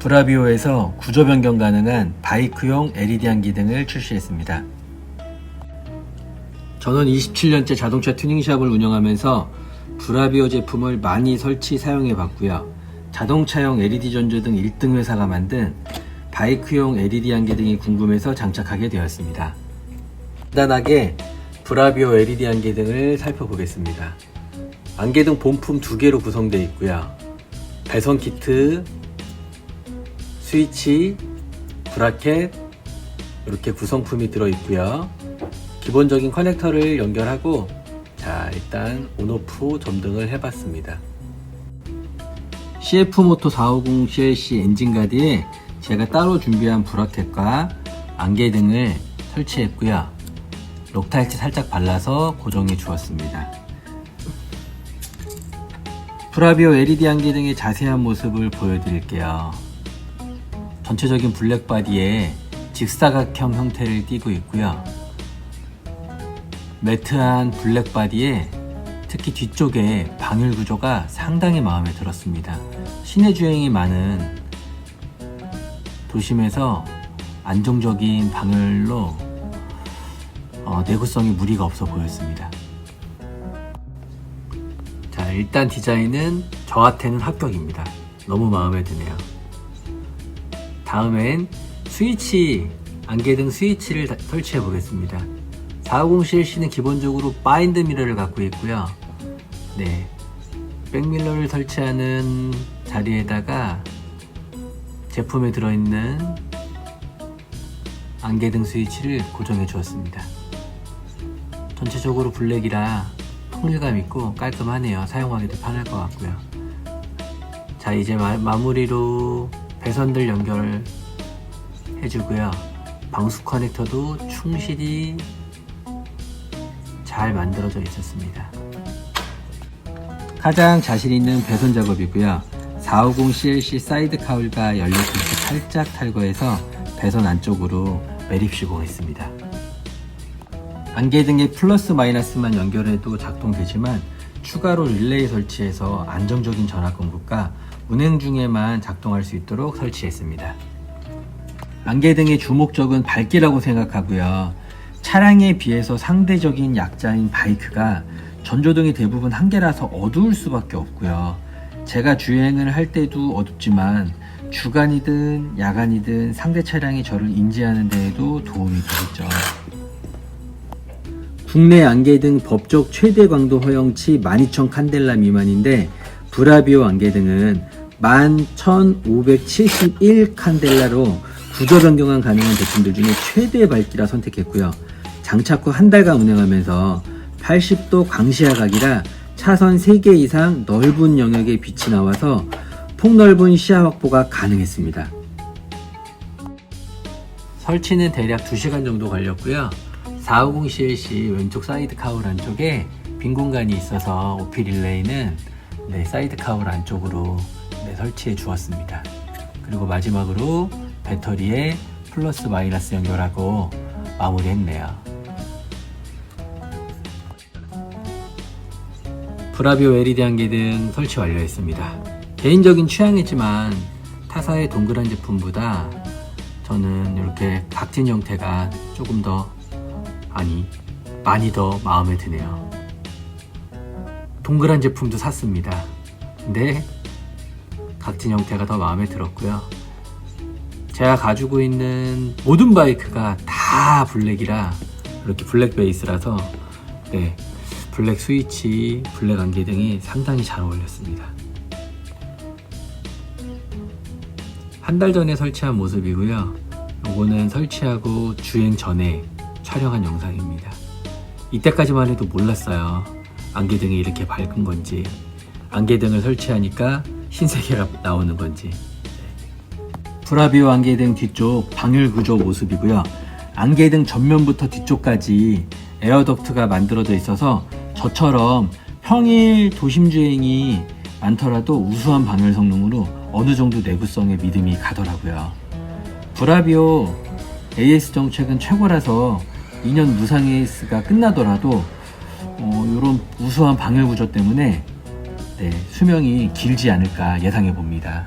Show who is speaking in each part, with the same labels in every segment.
Speaker 1: 브라비오에서 구조 변경 가능한 바이크용 LED 한기 등을 출시했습니다. 저는 27년째 자동차 튜닝샵을 운영하면서 브라비오 제품을 많이 설치 사용해 봤고요. 자동차용 LED 전조 등 1등 회사가 만든 바이크용 LED 한기 등이 궁금해서 장착하게 되었습니다. 간단하게 브라비오 LED 안개 등을 살펴보겠습니다. 안개등 본품 두 개로 구성되어 있고요. 배선 키트, 스위치, 브라켓 이렇게 구성품이 들어 있고요. 기본적인 커넥터를 연결하고 자 일단 온오프 점등을 해봤습니다. CF 모토 450 CLC 엔진 가드에 제가 따로 준비한 브라켓과 안개 등을 설치했고요. 록탈치 살짝 발라서 고정해 주었습니다. 프라비오 LED 한기 등의 자세한 모습을 보여드릴게요. 전체적인 블랙 바디에 직사각형 형태를 띠고 있고요. 매트한 블랙 바디에 특히 뒤쪽에 방열 구조가 상당히 마음에 들었습니다. 시내 주행이 많은 도심에서 안정적인 방열로 어, 내구성에 무리가 없어 보였습니다. 자, 일단 디자인은 저한테는 합격입니다. 너무 마음에 드네요. 다음엔 스위치, 안개등 스위치를 다- 설치해 보겠습니다. 450CLC는 기본적으로 바인드 미러를 갖고 있고요. 네. 백밀러를 설치하는 자리에다가 제품에 들어있는 안개등 스위치를 고정해 주었습니다. 전체적으로 블랙이라 통일감 있고 깔끔하네요. 사용하기도 편할 것 같고요. 자, 이제 마, 마무리로 배선들 연결 해주고요. 방수 커넥터도 충실히 잘 만들어져 있었습니다. 가장 자신 있는 배선 작업이고요. 450 CLC 사이드 카울과 연료 스위치 살짝 탈거해서 배선 안쪽으로 매립 시공했습니다. 안개 등의 플러스 마이너스만 연결해도 작동되지만 추가로 릴레이 설치해서 안정적인 전압 공급과 운행 중에만 작동할 수 있도록 설치했습니다. 안개 등의 주목적은 밝기라고 생각하고요. 차량에 비해서 상대적인 약자인 바이크가 전조등이 대부분 한 개라서 어두울 수밖에 없고요. 제가 주행을 할 때도 어둡지만 주간이든 야간이든 상대 차량이 저를 인지하는 데에도 도움이 되겠죠. 국내 안개등 법적 최대 광도 허용치 12,000 칸델라 미만인데 브라비오 안개등은 11,571 칸델라로 구조 변경안 가능한 제품들 중에 최대 밝기라 선택했고요. 장착 후 한 달간 운행하면서 80도 광시야 각이라 차선 3개 이상 넓은 영역에 빛이 나와서 폭넓은 시야 확보가 가능했습니다. 설치는 대략 2시간 정도 걸렸고요. 450CLC 왼쪽 사이드 카울 안쪽에 빈 공간이 있어서 오피 릴레이는 네, 사이드 카울 안쪽으로 네, 설치해 주었습니다. 그리고 마지막으로 배터리에 플러스 마이너스 연결하고 마무리했네요. 브라비오 LED 한 개 등 설치 완료했습니다. 개인적인 취향이지만 타사의 동그란 제품보다 저는 이렇게 각진 형태가 조금 더 아니 많이 더 마음에 드네요. 동그란 제품도 샀습니다. 근데 각진 형태가 더 마음에 들었고요. 제가 가지고 있는 모든 바이크가 다 블랙이라 이렇게 블랙 베이스라서 네 블랙 스위치, 블랙 안개 등이 상당히 잘 어울렸습니다. 한 달 전에 설치한 모습이고요. 요거는 설치하고 주행 전에 촬영한 영상입니다. 이때까지만 해도 몰랐어요. 안개등이 이렇게 밝은 건지, 안개등을 설치하니까 흰색이 나오는 건지. 브라비오 안개등 뒤쪽 방열 구조 모습이고요. 안개등 전면부터 뒤쪽까지 에어덕트가 만들어져 있어서 저처럼 평일 도심 주행이 많더라도 우수한 방열 성능으로 어느 정도 내구성에 믿음이 가더라고요. 브라비오 AS 정책은 최고라서 2년 무상 AS가 끝나더라도 이런 우수한 방열 구조 때문에 네, 수명이 길지 않을까 예상해 봅니다.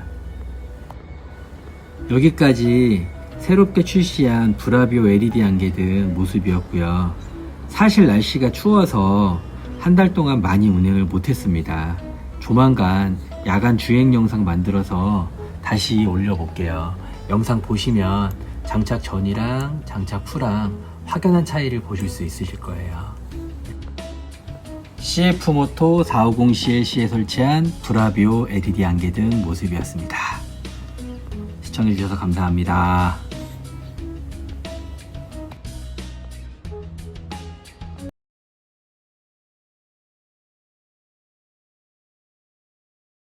Speaker 1: 여기까지 새롭게 출시한 브라비오 LED 안개 등 모습이었고요. 사실 날씨가 추워서 한 달 동안 많이 운행을 못했습니다. 조만간 야간 주행 영상 만들어서 다시 올려볼게요. 영상 보시면 장착 전이랑 장착 후랑 확연한 차이를 보실 수 있으실 거예요. CF 모토 450CLC에 설치한 브라비오 LED 안개 등 모습이었습니다. 시청해주셔서 감사합니다.